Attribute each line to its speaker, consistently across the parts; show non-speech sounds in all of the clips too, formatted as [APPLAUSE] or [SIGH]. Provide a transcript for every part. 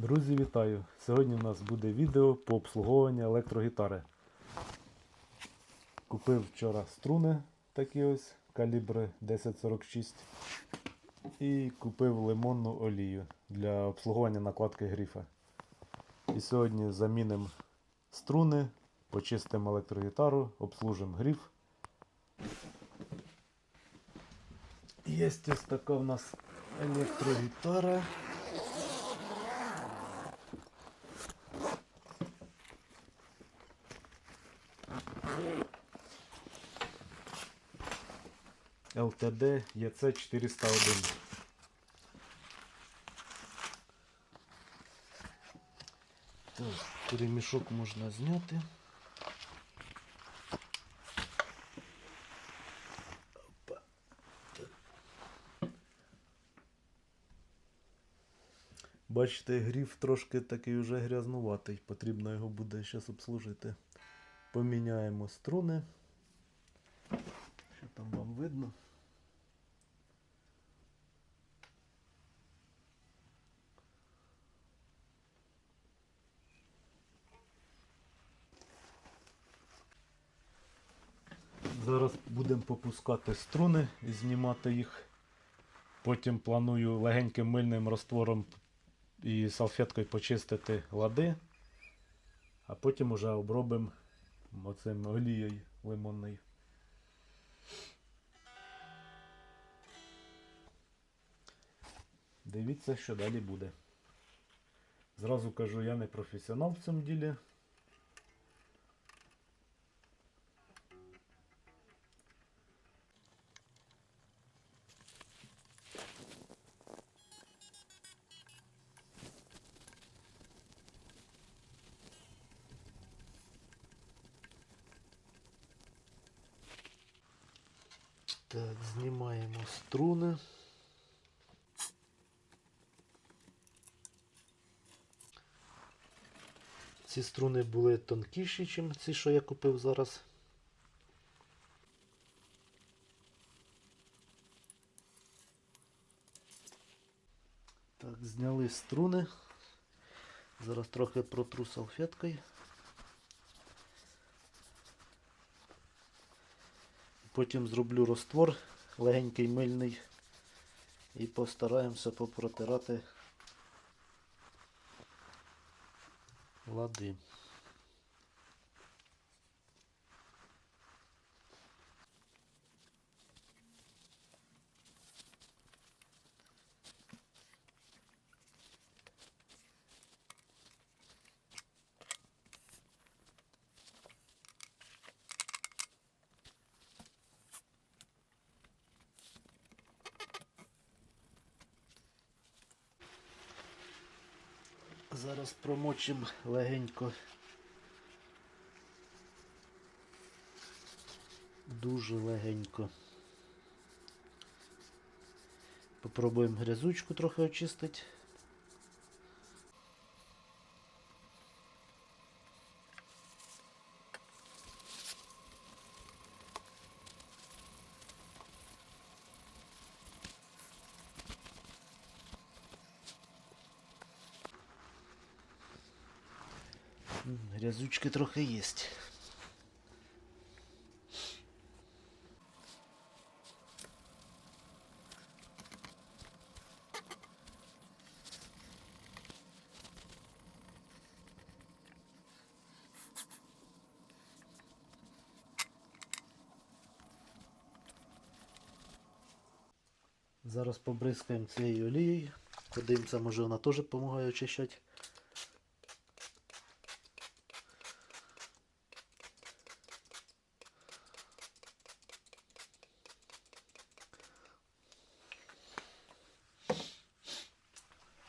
Speaker 1: Друзі, вітаю! Сьогодні у нас буде відео по обслуговуванню електрогітари. Купив вчора струни такі ось, калібри 1046 і купив лимонну олію для обслуговування накладки грифа. І сьогодні замінимо струни, почистимо електрогітару, обслужимо гриф. Є ось така в нас електрогітара. ЛТД ЕЦ 401. Так, перемішок можна зняти. Бачите, гриф трошки такий вже грязнуватий, потрібно його буде зараз обслужити. Поміняємо струни. Що там вам видно? Зараз будемо попускати струни і знімати їх. Потім планую легеньким мильним раствором і салфеткою почистити лади, а потім уже обробимо оцим олією лимонною. Дивіться, що далі буде. Зразу кажу, я не професіонал в цьому ділі. Так, знімаємо струни. Ці струни були тонкіші, ніж ці, що я купив зараз. Так, зняли струни. Зараз трохи протру салфеткою. Потім зроблю розтвор легенький мильний і постараємося попротирати лади. Зараз промочимо легенько. Дуже легенько. Попробуємо грязучку трохи очистити. Грязючки трохи є. Зараз побризкаємо цією олією. Подивимося, може вона теж допомагає очищати.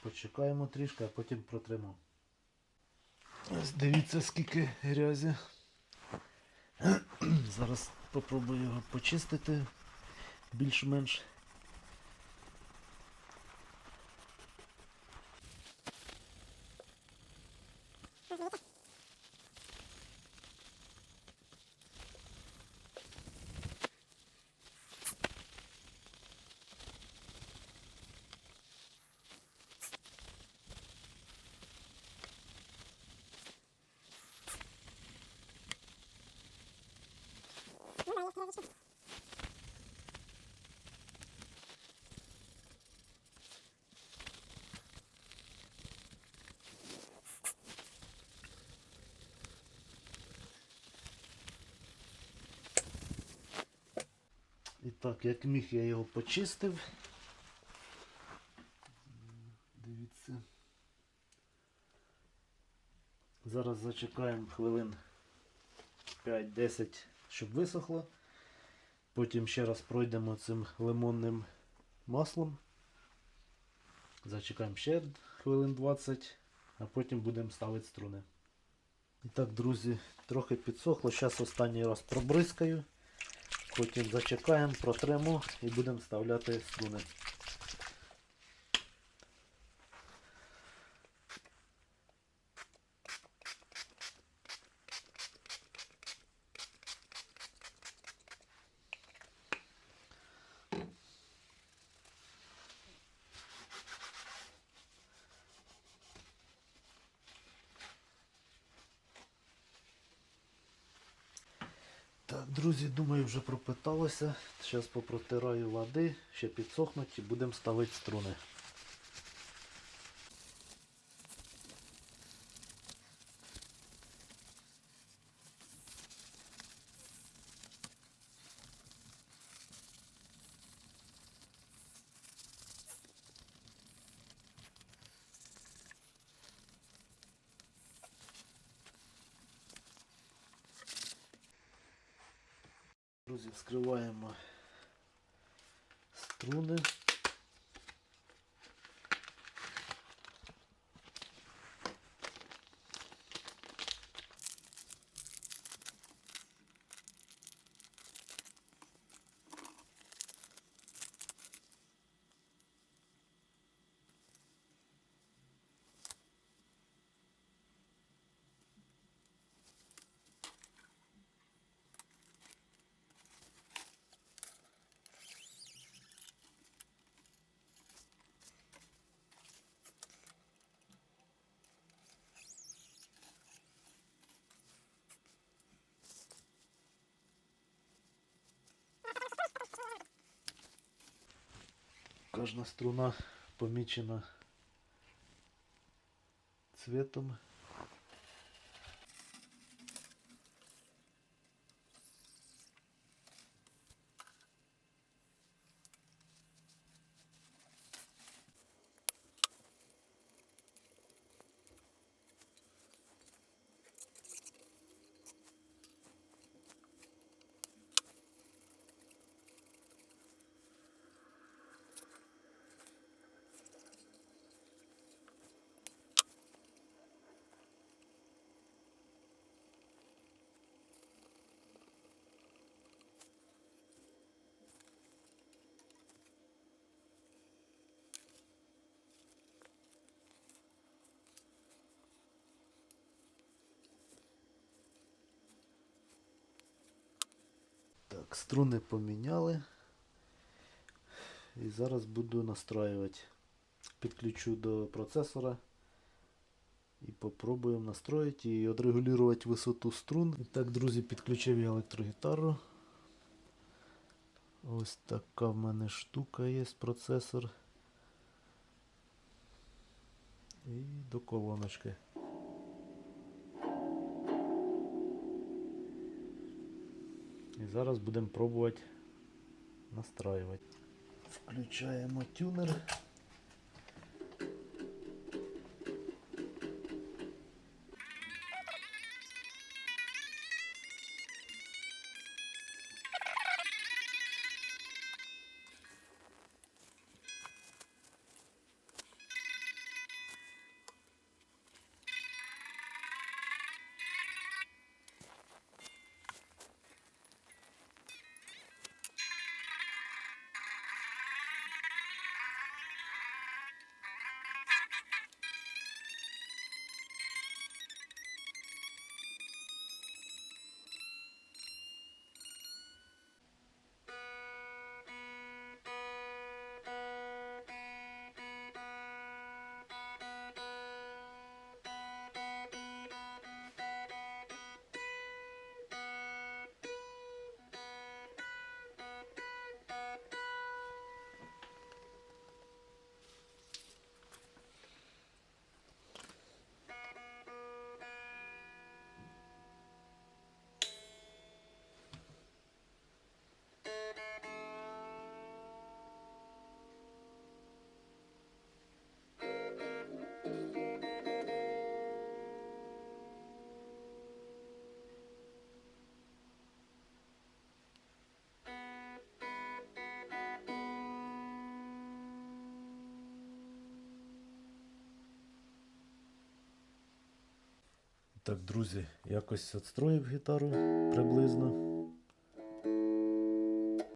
Speaker 1: Почекаємо трішки, а потім протримо. Дивіться скільки грязі. [CLEARS THROAT] Зараз спробую його почистити більш-менш. Mm-hmm. І так, як міг, я його почистив. Дивіться. Зараз зачекаємо хвилин 5-10, щоб висохло. Потім ще раз пройдемо цим лимонним маслом. Зачекаємо ще хвилин 20, а потім будемо ставити струни. І так, друзі, трохи підсохло. Зараз останній раз пробризкаю. Потім зачекаємо, протремо і будемо вставляти струни. Друзі, думаю, вже пропиталося. Зараз попротираю води, ще підсохнуть і будемо ставити струни. Друзі, вскриваємо струни. Кожна струна помічена цветом. Так, струни поміняли. І зараз буду настраювати. Підключу до процесора. І попробуємо настроїти і відрегулювати висоту струн. І так, друзі, підключив я електрогітару. Ось така в мене штука є процесор. І до колоночки. І зараз будемо пробувати настраювати. Включаємо тюнер. Так, друзі, якось відстроїв гітару приблизно.